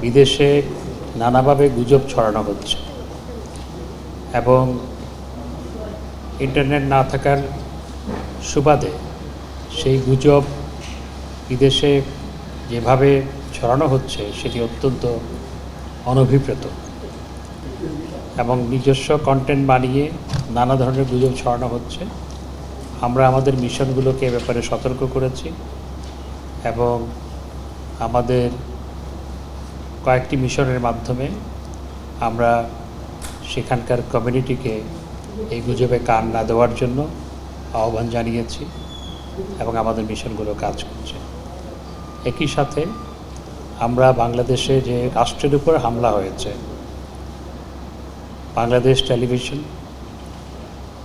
বিদেশে নানাভাবে গুজব ছড়ানো হচ্ছে। এবং ইন্টারনেট না থাকার সুবাদে সেই গুজব বিদেশে যেভাবে ছড়ানো হচ্ছে, সেটি অত্যন্ত অনভিপ্রেত। এবং নিজস্ব কন্টেন্ট বানিয়ে নানা ধরনের গুজব ছড়ানো হচ্ছে। আমরা আমাদের মিশনগুলোকে এ ব্যাপারে সতর্ক করেছি এবং আমাদের কয়েকটি মিশনের মাধ্যমে আমরা সেখানকার কমিউনিটিকে এই গুজবে কান না দেওয়ার জন্য আহ্বান জানিয়েছি এবং আমাদের মিশনগুলো কাজ করছে। একই সাথে আমরা বাংলাদেশে যে রাষ্ট্রের উপর হামলা হয়েছে, Bangladesh television,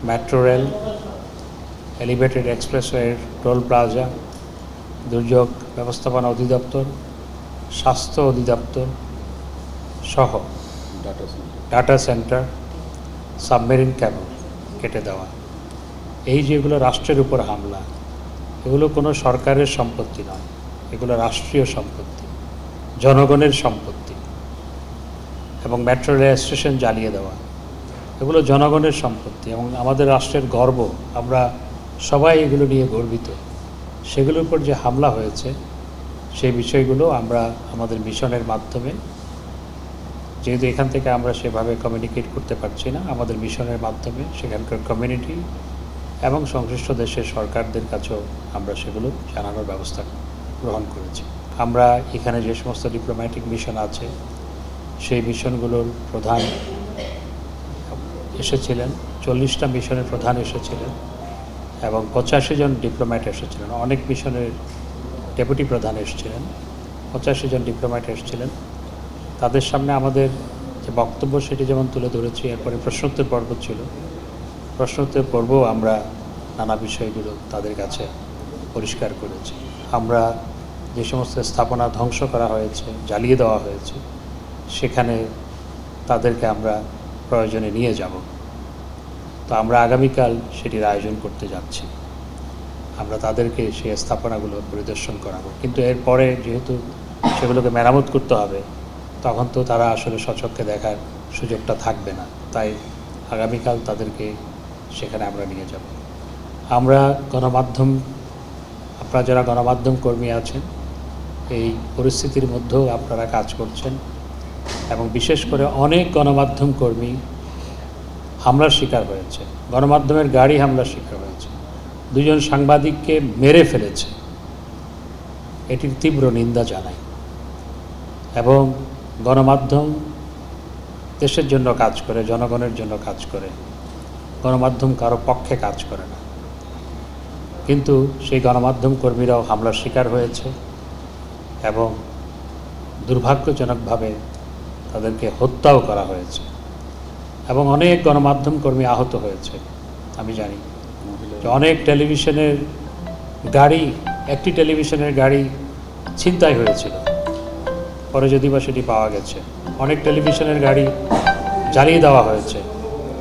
metro rail, elevated এক্সপ্রেসওয়ের toll plaza, দুর্যোগ ব্যবস্থাপনা অধিদপ্তর স্বাস্থ্য অধিদপ্তর সহ ডাটা সেন্টার সাবমেরিন ক্যাবল কেটে দেওয়া। এই যেগুলো রাষ্ট্রের উপর হামলা এগুলো কোনো সরকারের সম্পত্তি নয় এগুলো রাষ্ট্রীয় সম্পত্তি জনগণের সম্পত্তি এবং মেট্রো রেল স্টেশন জ্বালিয়ে দেওয়া। এগুলো জনগণের সম্পত্তি এবং আমাদের রাষ্ট্রের গর্ব আমরা সবাই এগুলো নিয়ে গর্বিত। সেগুলোর উপর যে হামলা হয়েছে সেই বিষয়গুলো আমরা আমাদের মিশনের মাধ্যমে, যেহেতু এখান থেকে আমরা সেভাবে কমিউনিকেট করতে পারছি না, আমাদের মিশনের মাধ্যমে সেখানকার কমিউনিটি এবং সংশ্লিষ্ট দেশের সরকারদের কাছেও আমরা সেগুলো জানানোর ব্যবস্থা গ্রহণ করেছি। আমরা এখানে যে সমস্ত ডিপ্লোম্যাটিক মিশন আছে, সেই মিশনগুলোর প্রধান এসেছিলেন, চল্লিশটা মিশনের প্রধান এসেছিলেন এবং পঁচাশি জন ডিপ্লোম্যাট এসেছিলেন। অনেক মিশনের ডেপুটি প্রধান এসেছিলেন, পঁচাশি জন ডিপ্লোম্যাট এসেছিলেন। তাদের সামনে আমাদের যে বক্তব্য সেটি যেমন তুলে ধরেছি, এরপরে প্রশ্নোত্তর পর্ব ছিল। প্রশ্নোত্তর পর্বও আমরা নানা বিষয়গুলো তাদের কাছে পরিষ্কার করেছি। আমরা যে সমস্ত স্থাপনা ধ্বংস করা হয়েছে, জ্বালিয়ে দেওয়া হয়েছে, সেখানে তাদেরকে আমরা প্রয়োজনে নিয়ে যাব। তো আমরা আগামীকাল সেটির আয়োজন করতে যাচ্ছি। আমরা তাদেরকে সেই স্থাপনাগুলো পরিদর্শন করাবো। কিন্তু এরপরে যেহেতু সেগুলোকে মেরামত করতে হবে, তখন তো তারা আসলে সচক্ষে দেখার সুযোগটা থাকবে না। তাই আগামীকাল তাদেরকে সেখানে আমরা নিয়ে যাব। আমরা গণমাধ্যম, আপনারা যারা গণমাধ্যম কর্মী আছেন, এই পরিস্থিতির মধ্যেও আপনারা কাজ করছেন এবং বিশেষ করে অনেক গণমাধ্যম কর্মী হামলার শিকার হয়েছে। গণমাধ্যমের গাড়ি হামলার শিকার হয়েছে। দুজন সাংবাদিককে মেরে ফেলেছে। এটির তীব্র নিন্দা জানাই। এবং গণমাধ্যম দেশের জন্য কাজ করে, জনগণের জন্য কাজ করে। গণমাধ্যম কারও পক্ষে কাজ করে না। কিন্তু সেই গণমাধ্যম কর্মীরাও হামলার শিকার হয়েছে এবং দুর্ভাগ্যজনকভাবে তাদেরকে হত্যাও করা হয়েছে। এবং অনেক গণমাধ্যম কর্মী আহত হয়েছে, আমি জানি। অনেক টেলিভিশনের গাড়ি, একটি টেলিভিশনের গাড়ি ছিনতাই হয়েছিল। পরে যদি বা সেটি পাওয়া গেছে। অনেক টেলিভিশনের গাড়ি জ্বালিয়ে দেওয়া হয়েছে।